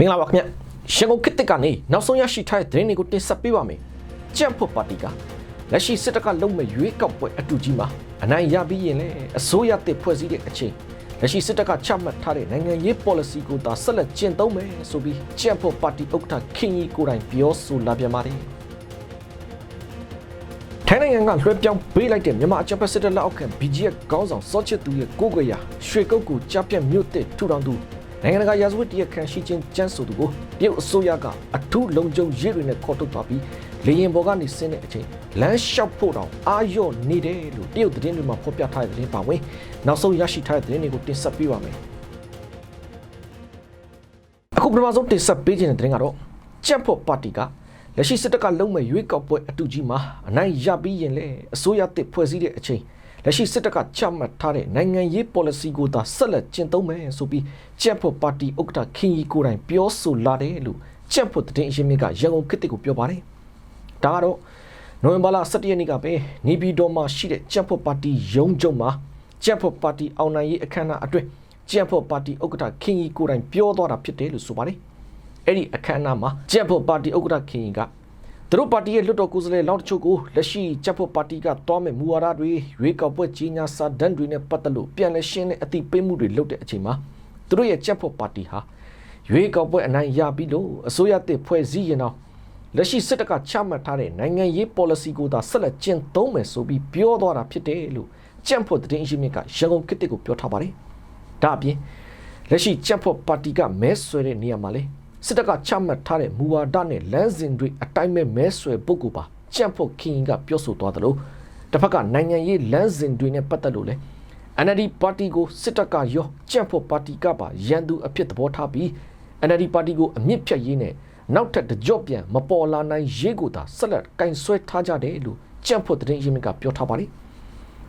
မင်္ဂလာပါခင်ဗျရန်ကုန်ခေတ်သစ်ကနေနောက်ဆုံးရရှိထားတဲ့သတင်းတွေကိုတင်ဆက်ပေးပါမယ်ကြံ့ဖို့ပါတီကလက်ရှိစစ်တပ်ကလုံမဲ့ရွေးကောက်ပွဲအတူကြီးမှာအနိုင်ရပြီးရင်လည်းအစိုးရတစ်ဖွဲ့စည်းတဲ့အချိန်လက်ရှိစစ်တပ်ကချမှတ်ထားတဲ့နိုင်ငံရေး policy ကိုသာဆက်လက်ကျင့်သုံးမယ်ဆိုပြီးကြံ့ဖို့ပါတီဥက္ကဋ္ဌခင်ကြီးကိုယ်တိုင်ပြောဆိုလာပြန်ပါတယ်ထိုင်းနိုင်ငံကလွှဲပြောင်းပေးလိုက်တဲ့မြန်မာအကြမ်းဖက်စစ်တပ်လက်အောက်ခံ BGF ခေါင်းဆောင်စောချစ်သူရဲ့ကိုယ်ကွယ်ရာရွှေကုတ်ကူကြားပြတ်မြို့တစ်ထူထောင်သူ နိုင်ငံတကာရာဇဝတ်တရားခံရှိချင်းကျန်းဆိုသူကိုတရုတ်အစိုးရကအထူးလုံခြုံရေးတွေနဲ့ခေါ်ထုတ်သွားပြီးလေရင်ပေါ်ကနေဆင်းတဲ့အချိန်လမ်းလျှောက်ဖို့တောင်အာရုံနေတယ်လို့တရုတ်သတင်းတွေမှာဖော်ပြထားတဲ့သတင်းပါဝင်နောက်ဆုံးရရှိထားတဲ့သတင်းတွေကိုတင်ဆက်ပေးပါမယ်အခုပထမဆုံးတင်ဆက်ပေးခြင်းတဲ့သတင်းကတော့ကြက်ဖို့ပါတီကလက်ရှိစစ်တပ်ကလုံးမဲ့ရွေးကောက်ပွဲအတူကြီးမှာအနိုင်ရပြီးရင်လေအစိုးရတစ်ဖွဲ့စည်းတဲ့အချိန် လက်ရှိစစ်တပ်ကချမှတ်ထားတဲ့နိုင်ငံရေး policy ကိုသာဆက်လက်ကျင့်သုံးမယ်ဆိုပြီးကြက်ဖို့ပါတီဥက္ကဋ္ဌခင်ကြီးကိုယ်တိုင်ပြောဆိုလာတယ်လို့ကြက်ဖို့တည်င်းအရှင်မြင့်ကရန်ကုန်ခေတ်ကိုပြောပါတယ်။ဒါကတော့နိုဝင်ဘာလ17ရက်နေ့ကပဲနေပြည်တော်မှာရှိတဲ့ကြက်ဖို့ပါတီရုံးချုပ်မှာကြက်ဖို့ပါတီအောင်နိုင်ရေးအခမ်းအနားအတွင်းကြက်ဖို့ပါတီဥက္ကဋ္ဌခင်ကြီးကိုယ်တိုင်ပြောသွားတာဖြစ်တယ်လို့ဆိုပါတယ်။အဲ့ဒီအခမ်းအနားမှာကြက်ဖို့ပါတီဥက္ကဋ္ဌခင်ကြီးက သူတို့ပါတီရဲ့လွတ်တော်ကိုယ်စားလှယ်လောက်တချို့ကိုလက်ရှိချက်ဖို့ပါတီကတွားမဲ့မူဝါဒတွေရွေးကောက်ပွဲကြီးညာစာတမ်းတွေနဲ့ပတ်သက်လို့ပြန်လဲရှင်းတဲ့အသိပေးမှုတွေလုပ်တဲ့အချိန်မှာသူတို့ရဲ့ချက်ဖို့ပါတီဟာရွေးကောက်ပွဲအနိုင်ရပြီးလို့အစိုးရတစ်ဖွဲ့စည်းရင်တော့လက်ရှိစစ်တပ်ကချမှတ်ထားတဲ့နိုင်ငံရေး policy ကိုသာဆက်လက်ကျင့်သုံးမယ်ဆိုပြီးပြောသွားတာဖြစ်တယ်လို့ကြံ့ဖို့သတင်းအရှင်မြင့်ကရန်ကုန်ခေတ်ကိုပြောထားပါတယ်။ဒါအပြင်လက်ရှိကြံ့ဖို့ပါတီကမဲဆွဲတဲ့နေရာမှာလေ စစ်တပ်ကချမှတ်ထားတဲ့မူဝါဒနဲ့လမ်းစဉ်တွေအတိုင်းပဲမဲဆွယ်ပုဂ္ဂိုလ်ပါကြံ့ဖို့ခင်ကပြောဆိုသွားတယ်လို့တစ်ဖက်ကနိုင်ငံရေးလမ်းစဉ်တွေနဲ့ပတ်သက်လို့လဲ NLD ပါတီကိုစစ်တပ်ကရောကြံ့ဖို့ပါတီကပါရန်သူအဖြစ်သဘောထားပြီး NLD ပါတီကိုအမြင့်ဖြတ်ရေးနဲ့နောက်ထပ်တကြော့ပြန်မပေါ်လာနိုင်ရေးကိုသာဆက်လက်ကင်ဆွဲထားကြတယ်လို့ကြံ့ဖို့တရင်ရင်းမြစ်ကပြောထားပါလိမ့်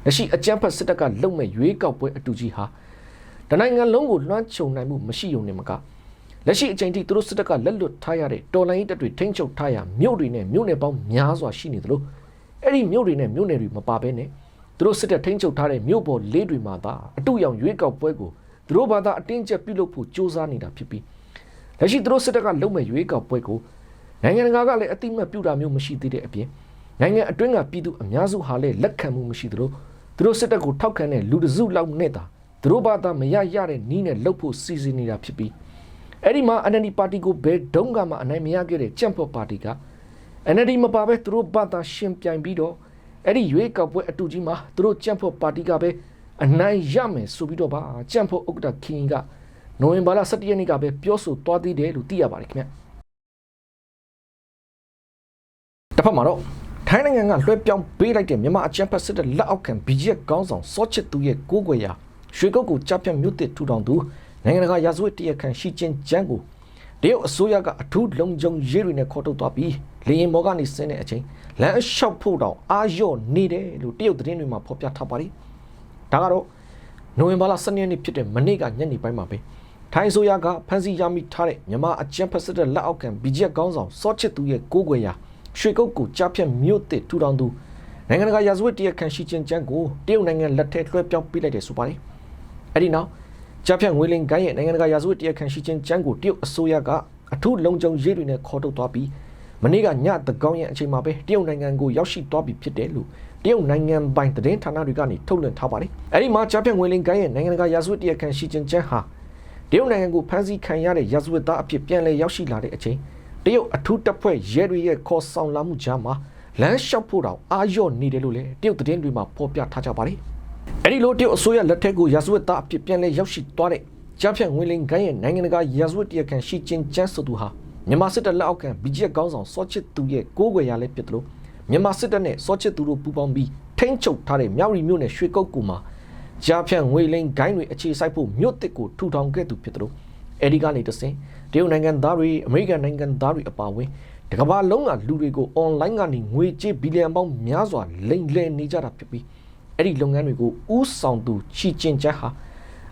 လက်ရှိအကြံ့ဖတ်စစ်တပ်ကလုံမဲ့ရွေးကောက်ပွဲအတူကြီးဟာတနိုင်ငံလုံးကိုလွှမ်းခြုံနိုင်မှုမရှိုံနဲ့မက လက်ရှိအချိန်ထိသူတို့စစ်တပ်ကလက်လွတ်ထားရတဲ့တော်လိုင်းတပ်တွေထိန်းချုပ်ထားရမြို့တွေနဲ့မြို့နယ်ပေါင်းများစွာရှိနေသလိုအဲ့ဒီမြို့တွေနဲ့မြို့နယ်တွေမပါဘဲနဲ့သူတို့စစ်တပ်ထိန်းချုပ်ထားတဲ့မြို့ပေါ်လေးတွေမှာသာအတူရောင်ရွေးကောက်ပွဲကိုသူတို့ဘာသာအတင်းကျပ်ပြုလုပ်ဖို့ကြိုးစားနေတာဖြစ်ပြီးလက်ရှိသူတို့စစ်တပ်ကလုံမဲ့ရွေးကောက်ပွဲကိုနိုင်ငံတကာကလည်းအတိမတ်ပြုတာမျိုးမရှိသေးတဲ့အပြင်နိုင်ငံအတွင်းကပြည်သူအများစုဟာလည်းလက်ခံမှုမရှိသလိုသူတို့စစ်တပ်ကိုထောက်ခံတဲ့လူတစုလောက်နဲ့သာသူတို့ဘာသာမရရတဲ့နီးနဲ့လှုပ်ဖို့စီစဉ်နေတာဖြစ်ပြီး အဲ့ဒီမှာ NLD ပါတီကိုဘယ်ဒုံးကမှအနိုင်မရခဲ့တဲ့ကြံ့ဖို့ပါတီက NLD မပါပဲသူတို့ဘာသာရှင်ပြိုင်ပြီးတော့အဲ့ဒီရွေးကောက်ပွဲအတူကြီးမှာသူတို့ကြံ့ဖို့ပါတီကပဲအနိုင်ရမယ်ဆိုပြီးတော့ပါကြံ့ဖို့ဥက္ကဋ္ဌခင်ကနိုဝင်ဘာလ17ရက်နေ့ကပဲပြောဆိုသွားသေးတယ်လို့သိရပါတယ်ခင်ဗျတစ်ဖက်မှာတော့ထိုင်းနိုင်ငံကလွှဲပြောင်းပေးလိုက်တဲ့မြန်မာအကြံဖက်စစ်တဲ့လက်အောက်ခံ BGF ကောင်းဆောင်စောချစ်သူရဲ့ကိုးကွယ်ရာရွှေကုတ်ကိုကြားပြတ်မြို့တစ်ထူထောင်သူ နိုင်ငံတကာရာဇဝတ်တရားခံရှိချင်းကျန်းကိုတရုတ်အစိုးရကအထူးလုံခြုံရေးတွေနဲ့ခေါ်ထုတ်သွားပြီးလေရင်ဘောကနေဆင်းတဲ့အချိန်လမ်းလျှောက်ဖို့တောင်အာရော့နေတယ်လို့တရုတ်သတင်းတွေမှာဖော်ပြထားပါတယ်။ဒါကတော့နိုဝင်ဘာလ12ရက်နေ့ဖြစ်တဲ့မနေ့ကညနေပိုင်းမှာပဲထိုင်းအစိုးရကဖမ်းဆီးရမိထားတဲ့မြန်မာအကြမ်းဖက်စစ်တပ်လက်အောက်ခံ BGF ကောင်းဆောင်စောချစ်သူရဲ့ကိုးကွယ်ရာရွှေကုတ်ကိုကြားဖြတ်မြို့တစ်ထူထောင်သူနိုင်ငံတကာရာဇဝတ်တရားခံရှိချင်းကျန်းကိုတရုတ်နိုင်ငံလက်ထက်လွှဲပြောင်းပေးလိုက်တယ်ဆိုပါတယ်။အဲဒီနောက် ကြားဖြတ်ငွေလင်ကိုင်းရဲ့နိုင်ငံတကာရာဇဝတ်တရားခံရှိချင်းကျန်းကိုတရုတ်အစိုးရကအထူးလုံခြုံရေးတွေနဲ့ခေါ်ထုတ်သွားပြီးမနေ့ကညတကောင်းရဲ့အချိန်မှာပဲတရုတ်နိုင်ငံကိုရောက်ရှိသွားပြီဖြစ်တယ်လို့တရုတ်နိုင်ငံပိုင်သတင်းဌာနတွေကနေထုတ်လွှင့်ထားပါတယ်။အဲဒီမှာကြားဖြတ်ငွေလင်ကိုင်းရဲ့နိုင်ငံတကာရာဇဝတ်တရားခံရှိချင်းကျန်းဟာတရုတ်နိုင်ငံကိုဖမ်းဆီးခံရတဲ့ရာဇဝတ်သားအဖြစ်ပြန်လည်ရောက်ရှိလာတဲ့အချိန်တရုတ်အထူးတပ်ဖွဲ့ရဲတွေရဲ့ခေါ်ဆောင်လာမှုကြားမှာလမ်းလျှောက်ဖို့တောင်အာရော့နေတယ်လို့လည်းတရုတ်သတင်းတွေမှာဖော်ပြထားကြပါတယ်။ အဲဒီလိုတရုတ်အစိုးရလက်ထက်ကိုရာဇဝတ်သားအဖြစ်ပြန်လည်ရောက်ရှိသွားတဲ့ကြားဖြတ်ငွေလင်ကိုင်းရဲ့နိုင်ငံတကာရာဇဝတ်တရားခံရှိချင်းကျန်းဆိုသူဟာမြန်မာစစ်တပ်လက်အောက်ခံ BGF ကောင်းဆောင်စောချစ်သူရဲ့ကိုးကွယ်ရလဲဖြစ်တယ်လို့မြန်မာစစ်တပ်နဲ့စောချစ်သူတို့ပူးပေါင်းပြီးထိန်းချုပ်ထားတဲ့မြောက်ရီမြို့နယ်ရွှေကုတ်ကူမှာကြားဖြတ်ငွေလိန်ဂိုင်းတွေအခြေစိုက်ဖို့မြို့တစ်ကိုထူထောင်ခဲ့သူဖြစ်တယ်လို့အဲဒီကနေတဆင်တရုတ်နိုင်ငံသားတွေအမေရိကန်နိုင်ငံသားတွေအပါအဝင်တကမ္ဘာလုံးကလူတွေကိုအွန်လိုင်းကနေငွေကြေးဘီလီယံပေါင်းများစွာလိမ်လည်နေကြတာဖြစ်ပြီး အဲ့ဒီလုပ်ငန်းတွေကိုဥဆောင်သူချီကျင်ချက်ဟာ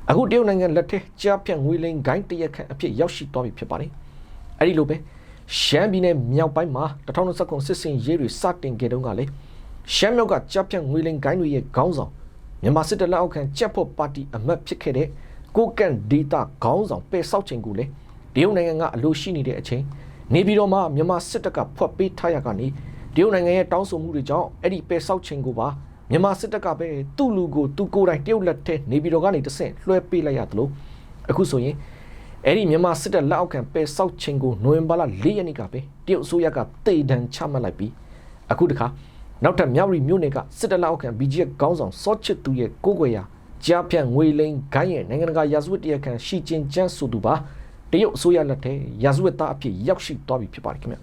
အခုတရုတ်နိုင်ငံလက်ထက်ကြားဖြတ်ငွေလိမ်ဂိုင်းတရက်ခန့်အဖြစ်ရောက်ရှိသွားပြီဖြစ်ပါတယ်အဲ့ဒီလိုပဲရှမ်းပြည်နယ်မြောက်ပိုင်းမှာ2019စစ်စင်ရေးတွေစတင်ခဲ့တုန်းကလေရှမ်းမြောက်ကကြားဖြတ်ငွေလိမ်ဂိုင်းတွေရဲ့ခေါင်းဆောင်မြန်မာစစ်တပ်လက်အောက်ခံကြက်ဖို့ပါတီအမတ်ဖြစ်ခဲ့တဲ့ကိုကန့်ဒေတာခေါင်းဆောင်ပယ်ဆောက်ချိန်ကိုလေတတရုတ်နိုင်ငံကအလိုရှိနေတဲ့အချိန်နေပြည်တော်မှာမြန်မာစစ်တပ်ကဖွက်ပေးထားရကနေတရုတ်နိုင်ငံရဲ့တောင်းဆိုမှုတွေကြောင့်အဲ့ဒီပယ်ဆောက်ချိန်ကိုပါ မြန်မာစစ်တပ်ကပဲသူ့လူကိုသူကိုယ်တိုင်တရုတ်လက်ထဲနေပြည်တော်ကနေတဆင့်လွှဲပေးလိုက်ရသလိုအခုဆိုရင်အဲ့ဒီမြန်မာစစ်တပ်လက်အောက်ခံပယ်ဆောက်ချိန်ကိုနိုဝင်ဘာလ၄ရက်နေ့ကပဲတရုတ်အစိုးရကတေတံချမှတ်လိုက်ပြီးအခုတခါနောက်ထပ်မြောက်ရီမြို့နယ်ကစစ်တပ်လက်အောက်ခံ BGF ခေါင်းဆောင်စောချစ်သူရဲ့ကိုကိုယ်ရာကြားဖြန့်ငွေလိန်ဂိုင်းရဲ့နိုင်ငံတကာရာဇဝတ်တရားခံရှီကျင်ကျန်းဆိုသူပါတရုတ်အစိုးရလက်ထဲရာဇဝတ်သားအဖြစ်ရောက်ရှိသွားပြီဖြစ်ပါတယ်ခင်ဗျ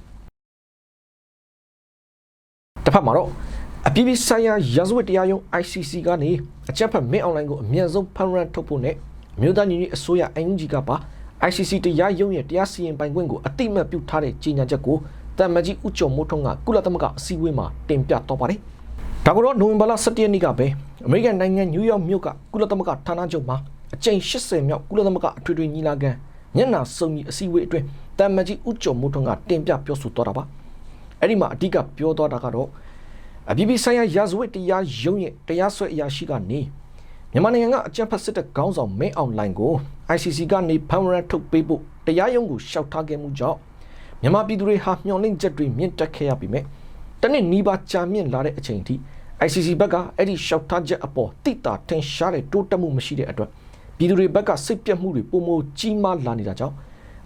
တစ်ဖက်မှာတော့ အပြည်ပြည်ဆိုင်ရာရာဇဝတ်တရားရုံး ICC ကနေအကြမ်းဖက်မင်းအွန်လိုင်းကိုအမြန်ဆုံးဖန်ရန်ထုတ်ဖို့နဲ့အမျိုးသားညီညွတ်အစိုးရ UNG ကပါ ICC တရားရုံးရဲ့တရားစီရင်ပိုင်ခွင့်ကိုအတိအမှတ်ပြုထားတဲ့ကြေညာချက်ကိုတမ္မကြီးဦးကျော်မိုးထွန်းကကုလသမဂ္ဂအစည်းအဝေးမှာတင်ပြတော့ပါတယ်။ဒါကတော့နိုဝင်ဘာလ17ရက်နေ့ကပဲအမေရိကန်နိုင်ငံနယူးယောက်မြို့ကကုလသမဂ္ဂဌာနချုပ်မှာအကြိမ်80မြောက်ကုလသမဂ္ဂအထွေထွေညီလာခံညနာစုံကြီးအစည်းအဝေးအတွင်းတမ္မကြီးဦးကျော်မိုးထွန်းကတင်ပြပြောဆိုသွားတာပါ။အဲ့ဒီမှာအဓိကပြောသွားတာကတော့ အပြည်ပြည်ဆိုင်ရာရာဇဝတ်တရားရုံးရဲ့တရားစွဲအရာရှိကနေမြန်မာနိုင်ငံကအကြမ်းဖက်စစ်တပ်ခေါင်းဆောင်မင်းအောင်လှိုင်ကို ICC ကနေဖမ်းဝရထုတ်ပေးဖို့တရားရုံးကိုရှောက်ထားခဲ့မှုကြောင့်မြန်မာပြည်သူတွေဟာမျှော်လင့်ချက်တွေမြင့်တက်ခဲ့ရပြီမဲ့တနစ်နီးပါးကြာမြင့်လာတဲ့အချိန်ထိ ICC ဘက်ကအဲ့ဒီရှောက်ထားချက်အပေါ်တိတာထင်ရှားတဲ့တိုးတက်မှုမရှိတဲ့အတွက်ပြည်သူတွေဘက်ကစိတ်ပြတ်မှုတွေပုံမကြီးမားလာနေတာကြောင့်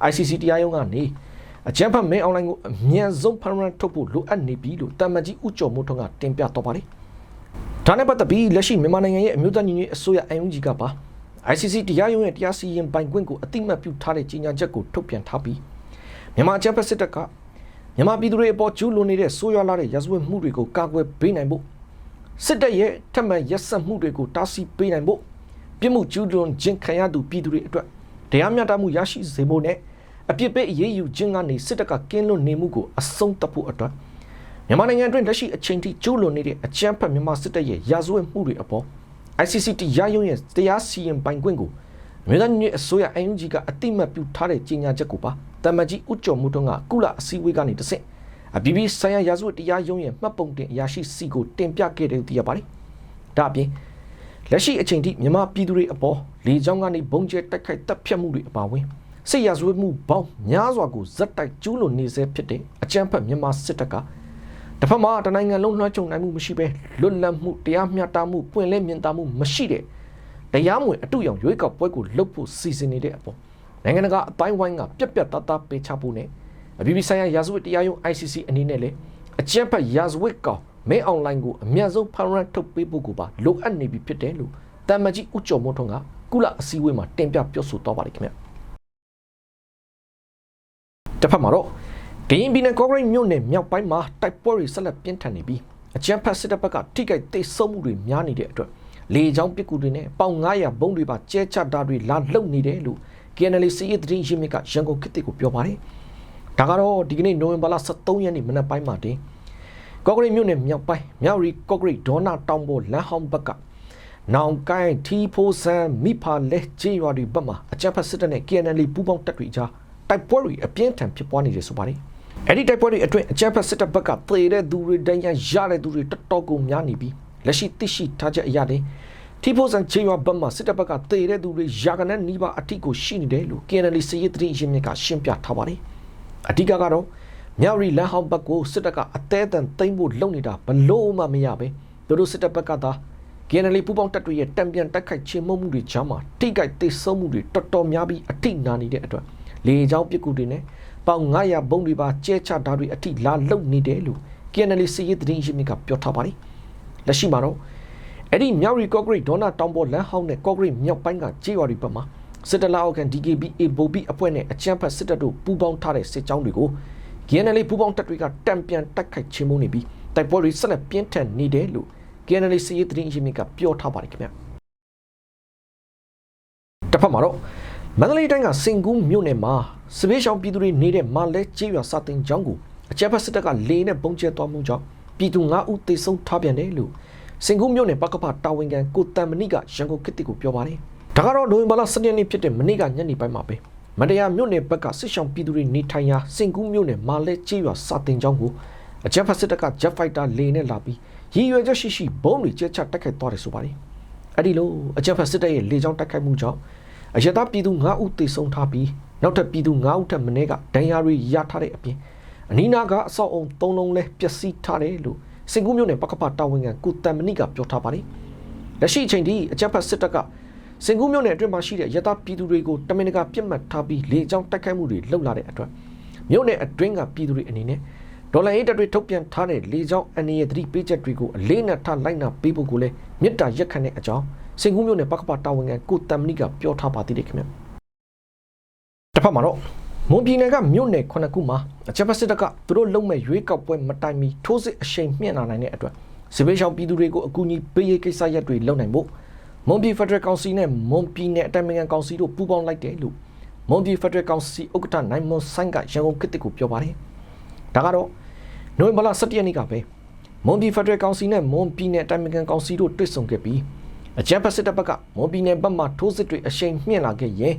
ICC တရားရုံးကနေ အကြမ်းဖက်မင်းအွန်လိုင်းကိုအမြန်ဆုံးဖမ်းရန်ထုတ်ဖို့လိုအပ်နေပြီလို့တမန်ကြီးဦးကျော်မိုးထွန်းကတင်ပြတော့ပါတယ်။ဒါနဲ့ပတ်သက်ပြီးလက်ရှိမြန်မာနိုင်ငံရဲ့အမျိုးသားညီညွတ်အစိုးရ UNG ကပါ ICC တရားရုံးရဲ့တရားစီရင်ပိုင်ခွင့်ကိုအတိမတ်ပြုထားတဲ့ကြေညာချက်ကိုထုတ်ပြန်ထားပြီးမြန်မာအကြမ်းဖက်စစ်တပ်ကမြန်မာပြည်သူတွေအပေါ်ကျူးလွန်နေတဲ့ဆိုးရွားလာတဲ့ရာဇဝတ်မှုတွေကိုကာကွယ်ပေးနိုင်ဖို့စစ်တပ်ရဲ့ထပ်မံရက်စက်မှုတွေကိုတားဆီးပေးနိုင်ဖို့ပြစ်မှုကျူးလွန်ခြင်းခံရသူပြည်သူတွေအတွက်တရားမျှတမှုရရှိစေဖို့နဲ့ အပြစ်ပေးအရေးယူခြင်းကနေစစ်တပ်ကကင်းလွတ်နေမှုကိုအဆုံးသတ်ဖို့အတွက်မြန်မာနိုင်ငံအတွင်းလက်ရှိအချိန်ထိကျူးလွန်နေတဲ့အကြမ်းဖက်မြန်မာစစ်တပ်ရဲ့ရာဇဝတ်မှုတွေအပေါ် ICC တရားရုံးရဲ့တရားစီရင်ပိုင်ခွင့်ကိုအမျိုးသားညီညွတ်အစိုးရ UNG ကအတိမတ်ပြုထားတဲ့ကြေညာချက်ကိုပါတမန်ကြီးဦးကျော်မှုတုံးကကုလအစည်းအဝေးကနေတဆင့်အဘီဘီဆိုင်ရာရာဇဝတ်တရားရုံးရဲ့မှတ်ပုံတင်အရာရှိစီကိုတင်ပြခဲ့တယ်သိရပါတယ်။ဒါအပြင်လက်ရှိအချိန်ထိမြန်မာပြည်သူတွေအပေါ်လေကြောင်းကနေဘုံကျဲတိုက်ခိုက်တပ်ဖြတ်မှုတွေအပါအဝင် စစ်ရာဇဝတ်မှုပေါင်းများစွာကိုဇက်တိုက်ကျူးလွန်နေစေဖြစ်တဲ့အကြမ်းဖက်မြန်မာစစ်တပ်ကတစ်ဖက်မှာတနိုင်ငံလုံးလွှမ်းခြုံနိုင်မှုမရှိဘဲလွတ်လပ်မှုတရားမျှတမှုပွင့်လင်းမြင်သာမှုမရှိတဲ့တရားမဝင်အတူရောင်ရွေးကောက်ပွဲကိုလှုပ်ဖို့စီစဉ်နေတဲ့အပေါ်နိုင်ငံတကာအတိုင်းဝိုင်းကပြက်ပြက်သားသားပေးချဖို့နဲ့အပြည်ပြည်ဆိုင်ရာရာဇဝတ်တရားရုံး ICC အနေနဲ့လည်းအကြမ်းဖက်ရာဇဝတ်ကောင်မဲအွန်လိုင်းကိုအများဆုံးဖန်ရန်ထုတ်ပေးဖို့ကိုပါလိုအပ်နေပြီဖြစ်တယ်လို့တမန်ကြီးဦးကျော်မိုးထွန်းကကုလအစည်းအဝေးမှာတင်ပြပြောဆိုသွားပါတယ်ခင်ဗျ တစ်ဖက်မှာတော့ဒင်းဘီနယ်ကော့ဂရိတ်မြို့နယ်မြောက်ပိုင်းမှာတိုက်ပွဲတွေဆက်လက်ပြင်းထန်နေပြီးအကြမ်းဖက်စစ်တပ်ဘက်ကထိခိုက်သိမ်းဆုပ်မှုတွေများနေတဲ့အတွက်လေကြောင်းပစ်ကူတွေနဲ့ပေါင်900ဘုံတွေပါကျဲချတာတွေလာလုံနေတယ်လို့ KNL စီးရီသတင်းရင်းမြစ်ကရန်ကုန်ခေတ်ကိုပြောပါတယ်။ဒါကတော့ဒီကနေ့နိုဝင်ဘာလ23ရက်နေ့မနက်ပိုင်းမှာတင်ကော့ဂရိတ်မြို့နယ်မြောက်ပိုင်းမြောက်ရီကော့ဂရိတ်ဒေါနာတောင်ပေါ်လမ်းဟောင်းဘက်ကနောင်ကိုင်းထီဖိုဆန်မိဖာလက်ချေရွာတွေဘက်မှာအကြမ်းဖက်စစ်တပ်နဲ့ KNL ပူးပေါင်းတပ်တွေကြား တိုက်ပွဲတွေအပြင်းထန်ဖြစ်ပွားနေတယ်ဆိုပါတယ်။အဲ့ဒီတိုက်ပွဲတွေအတွင်းအကြမ်းဖက်စစ်တပ်ဘက်ကသေတဲ့သူတွေတန်းရရတဲ့သူတွေတော်တော်ကိုများနေပြီးလက်ရှိသိရှိထားချက်အရတဲ့တီဖိုဆန်ချေရွာဘက်မှာစစ်တပ်ဘက်ကတေတဲ့သူတွေရာကနန်းနီးပါးအထိကိုရှိနေတယ်လို့ KNL စည်ရည်သတင်းရင်းမြစ်ကရှင်းပြထားပါတယ်။အဓိကကတော့မြောက်ရီလန်ဟောင်းဘက်ကိုစစ်တပ်ကအသေးအံသိမ်းဖို့လုပ်နေတာဘလို့မှမရပဲသူတို့စစ်တပ်ဘက်ကသာ KNL ပူပေါင်းတပ်တွေရဲ့တံပြန်တိုက်ခိုက်ခြင်းမှုမှုတွေကြားမှာထိခိုက်သိဆုံးမှုတွေတော်တော်များပြီးအထိနာနေတဲ့အတွက် လေကြောင်းပစ်ကူတွေနဲ့ပေါင်900ဘုံတွေပါကျဲချတာတွေအထိလာလုံနေတယ်လို့ KNL စည်ရည်သတင်းရင်းမြစ်ကပြောထားပါတယ်။လက်ရှိမှာတော့အဲ့ဒီမြောက်ရီကော့ဂရိတ်ဒေါနာတောင်ပေါ်လမ်းဟောင်းနဲ့ကော့ဂရိတ်မြောက်ပိုင်းကကြေးရွာတွေဘက်မှာစစ်တလာအောက်ကန် DKBA ဗိုလ်ဘီအဖွဲ့နဲ့အကြမ်းဖက်စစ်တပ်တို့ပူးပေါင်းထားတဲ့စစ်ကြောင်းတွေကို KNL ပူးပေါင်းတပ်တွေကတံပြန်တိုက်ခိုက်ချင်းမုန်းနေပြီးတိုက်ပွဲတွေဆက်လက်ပြင်းထန်နေတယ်လို့ KNL စီရေးသတင်းရင်းမြစ်ကပြောထားပါတယ်ခင်ဗျတစ်ဖက်မှာတော့ မန္တလေးတိုင်းကစင်ကူးမြို့နယ်မှာစပေးရှောင်းပြည်သူတွေနေတဲ့မာလဲကျေးရွာစာတင်ကျောင်းကိုအကြမ်းဖက်စစ်တပ်ကလေနဲ့ပုံကျဲသွားမှုကြောင့်ပြည်သူ9ဦးသေဆုံးထားပြန်တယ်လို့စင်ကူးမြို့နယ်ပကပတာဝန်ခံကိုတန်မဏိကရန်ကုန်ခေတ်တီကိုပြောပါတယ်။ဒါကတော့နိုဝင်ဘာလ12ရက်နေ့ဖြစ်တဲ့မနေ့ကညနေပိုင်းမှာပဲမတရားမြို့နယ်ဘက်ကစစ်ဆောင်ပြည်သူတွေနေထိုင်ရာစင်ကူးမြို့နယ်မာလဲကျေးရွာစာတင်ကျောင်းကိုအကြမ်းဖက်စစ်တပ်က Jet Fighter လေနဲ့လာပြီးရည်ရွယ်ချက်ရှိရှိဘုံတွေကျဲချတိုက်ခိုက်သွားတယ်ဆိုပါတယ်။အဲ့ဒီလိုအကြမ်းဖက်စစ်တပ်ရဲ့လေကြောင်းတိုက်ခိုက်မှုကြောင့် အရသာပြည်သူ9ဦးသေဆုံးထားပြီးနောက်ထပ်ပြည်သူ9ဦးထပ်မင်းကဒဏ်ရာတွေရထားတဲ့အပြင်အနီးနားကအဆောက်အုံ၃လုံးလဲပျက်စီးထားတယ်လို့စင်ကူးမြို့နယ်ပကပတာဝန်ခံကုတမ်မဏိကပြောထားပါတယ်လက်ရှိအချိန်ထိအကြမ်းဖက်စစ်တပ်ကစင်ကူးမြို့နယ်အတွင်းမှာရှိတဲ့ရတပြည်သူတွေကိုတမင်တကာပြစ်မှတ်ထားပြီးလေကြောင်းတိုက်ခိုက်မှုတွေလုပ်လာတဲ့အတွက်မြို့နယ်အတွင်းကပြည်သူတွေအနေနဲ့ဒေါ်လာရေးတပ်တွေထုတ်ပြန်ထားတဲ့လေကြောင်းအနေရသတိပေးချက်တွေကိုအလေးနက်ထားလိုက်နာပေးဖို့ကိုလည်းမြစ်တာရက်ခတ်တဲ့အကြောင်း စင်ကူးမြို့နယ်ပကပတာဝန်ခံကုတမ်မဏိကပြောထားပါသေးတယ်ခင်ဗျတစ်ဖက်မှာတော့မွန်ပြည်နယ်ကမြို့နယ်ခုနှစ်ခုမှာအချက်ဖက်စစ်တပ်ကသူတို့လုံမဲ့ရွေးကောက်ပွဲမတိုင်မီထိုးစစ်အရှိန်မြင့်လာနိုင်တဲ့အတွက်စစ်ဘေးရှောင်ပြည်သူတွေကိုအကူအညီပေးရေးကိစ္စရပ်တွေလုပ်နိုင်ဖို့မွန်ပြည်ဖက်ဒရယ်ကောင်စီနဲ့မွန်ပြည်နယ်အတိုင်ပင်ခံကောင်စီတို့ပူးပေါင်းလိုက်တယ်လို့မွန်ပြည်ဖက်ဒရယ်ကောင်စီဥက္ကဋ္ဌနိုင်မွန်ဆိုင်ကရန်ကုန်ခေတ်ကိုပြောပါတယ်။ဒါကတော့နိုဝင်ဘာလ17ရက်နေ့ကပဲမွန်ပြည်ဖက်ဒရယ်ကောင်စီနဲ့မွန်ပြည်နယ်အတိုင်ပင်ခံကောင်စီတို့တွေ့ဆုံခဲ့ပြီး အကြမ်းဖက်စစ်တပ်ဘက်ကမွန်ပြည်နယ်ဘက်မှထိုးစစ်တွေအရှိန်မြင့်လာခဲ့ရင်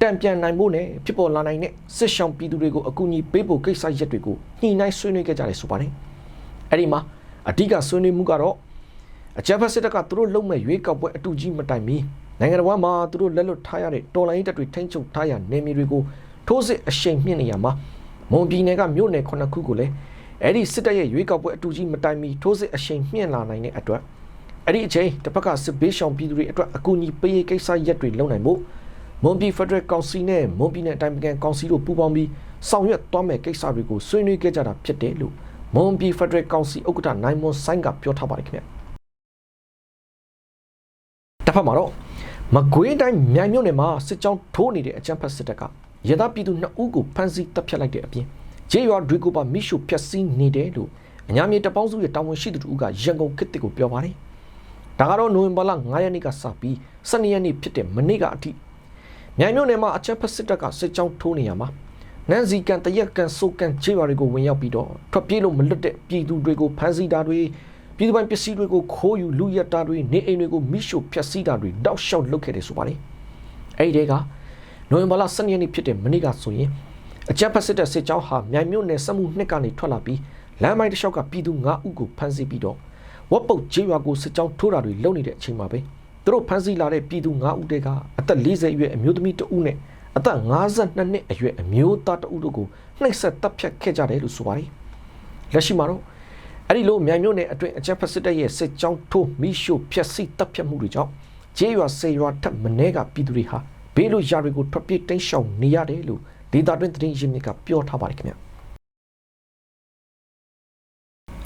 တံပြန်နိုင်ဖို့နဲ့ဖြစ်ပေါ်လာနိုင်တဲ့စစ်ရှောင်ပြည်သူတွေကိုအကူအညီပေးဖို့ကိစ္စရပ်တွေကိုညှိနှိုင်းဆွေးနွေးခဲ့ကြတယ်ဆိုပါတယ်။အဲ့ဒီမှာအဓိကဆွေးနွေးမှုကတော့အကြမ်းဖက်စစ်တပ်ကသူတို့လုံမဲ့ရွေးကောက်ပွဲအတူကြီးမတိုင်မီနိုင်ငံတော်မှာသူတို့လက်လွတ်ထားရတဲ့တော်လိုင်းတပ်တွေထိန်းချုပ်ထားရနယ်မြေတွေကိုထိုးစစ်အရှိန်မြင့်နေရမှာမွန်ပြည်နယ်ကမြို့နယ်ခုနှစ်ခုကိုလည်းအဲ့ဒီစစ်တပ်ရဲ့ရွေးကောက်ပွဲအတူကြီးမတိုင်မီထိုးစစ်အရှိန်မြင့်လာနိုင်တဲ့အတွက် အဲ့ဒီအချိန်တစ်ဖက်ကစစ်ဘေးရှောင်ပြည်သူတွေအတွက်အကူအညီပေးရေးကိစ္စရပ်တွေလုပ်နိုင်ဖို့မွန်ပြည်ဖက်ဒရယ်ကောင်စီနဲ့မွန်ပြည်နယ်အတိုင်းပင်ကောင်စီတို့ပူးပေါင်းပြီးဆောင်ရွက်သွားမယ့်ကိစ္စတွေကိုဆွေးနွေးခဲ့ကြတာဖြစ်တယ်လို့မွန်ပြည်ဖက်ဒရယ်ကောင်စီဥက္ကဋ္ဌနိုင်မွန်ဆိုင်ကပြောထားပါတယ်ခင်ဗျတစ်ဖက်မှာတော့မကွေးတိုင်းမြိုင်မြို့နယ်မှာစစ်ကြောင်းထိုးနေတဲ့အကြမ်းဖက်စစ်တပ်ကရသပြည်သူနှစ်ဦးကိုဖမ်းဆီးတပ်ဖြတ်လိုက်တဲ့အပြင်ဂျေရွာတွေကိုပါမိရှုဖျက်ဆီးနေတယ်လို့အညာမြေတပေါင်းစုရဲ့တာဝန်ရှိသူတို့ကရန်ကုန်ခေတ်ကိုပြောပါတယ် ဒါကတော့နိုဝင်ဘာလ9ရက်နေ့ကစပြီး12ရက်နေ့ဖြစ်တဲ့မနေ့ကအထိမြိုင်မြို့နယ်မှာအချက်ဖက်စစ်တပ်ကစစ်ကြောင်းထိုးနေရမှာနန်းစီကန်တရက်ကန်စုကန်ခြေရွာတွေကိုဝင်ရောက်ပြီးတော့ထွက်ပြေးလို့မလွတ်တဲ့ပြည်သူတွေကိုဖမ်းဆီးတာတွေပြည်သူပိုင်ပစ္စည်းတွေကိုခိုးယူလူရက်တာတွေနေအိမ်တွေကိုမိရှို့ဖျက်ဆီးတာတွေတောက်လျှောက်လုပ်ခဲ့တယ်ဆိုပါတယ်အဲ့ဒီတဲကနိုဝင်ဘာလ12ရက်နေ့ဖြစ်တဲ့မနေ့ကဆိုရင်အကြမ်းဖက်စစ်တပ်စစ်ကြောင်းဟာမြိုင်မြို့နယ်စက်မှုနှစ်ကနေထွက်လာပြီးလမ်းမိုင်းတစ်လျှောက်ကပြည်သူ9ဦးကိုဖမ်းဆီးပြီးတော့ ဝက်ပုတ်ကျေးရွာကိုစစ်ကြောင်းထိုးတာတွေလုပ်နေတဲ့အချိန်မှာပဲသူတို့ဖမ်းဆီးလာတဲ့ပြည်သူ9ဦးတဲကအသက်40အရွယ်အမျိုးသမီးတဦးနဲ့အသက်52နှစ်အရွယ်အမျိုးသားတဦးတို့ကိုနှိပ်စက်တပ်ဖြတ်ခဲ့ကြတယ်လို့ဆိုပါတယ်လက်ရှိမှာတော့အဲ့ဒီလိုမြိုင်မြို့နယ်အတွင်းအကြမ်းဖက်စစ်တပ်ရဲ့စစ်ကြောင်းထိုးမိရှို့ဖျက်ဆီးတပ်ဖြတ်မှုတွေကြောင့်ကျေးရွာစေရွာထက်မနှဲကပြည်သူတွေဟာဘေးလိုရာတွေကိုထွက်ပြေးတိမ်းရှောင်နေရတယ်လို့ဒေတာတွင်းသတင်းရင်းမြစ်ကပြောထားပါတယ်ခင်ဗျ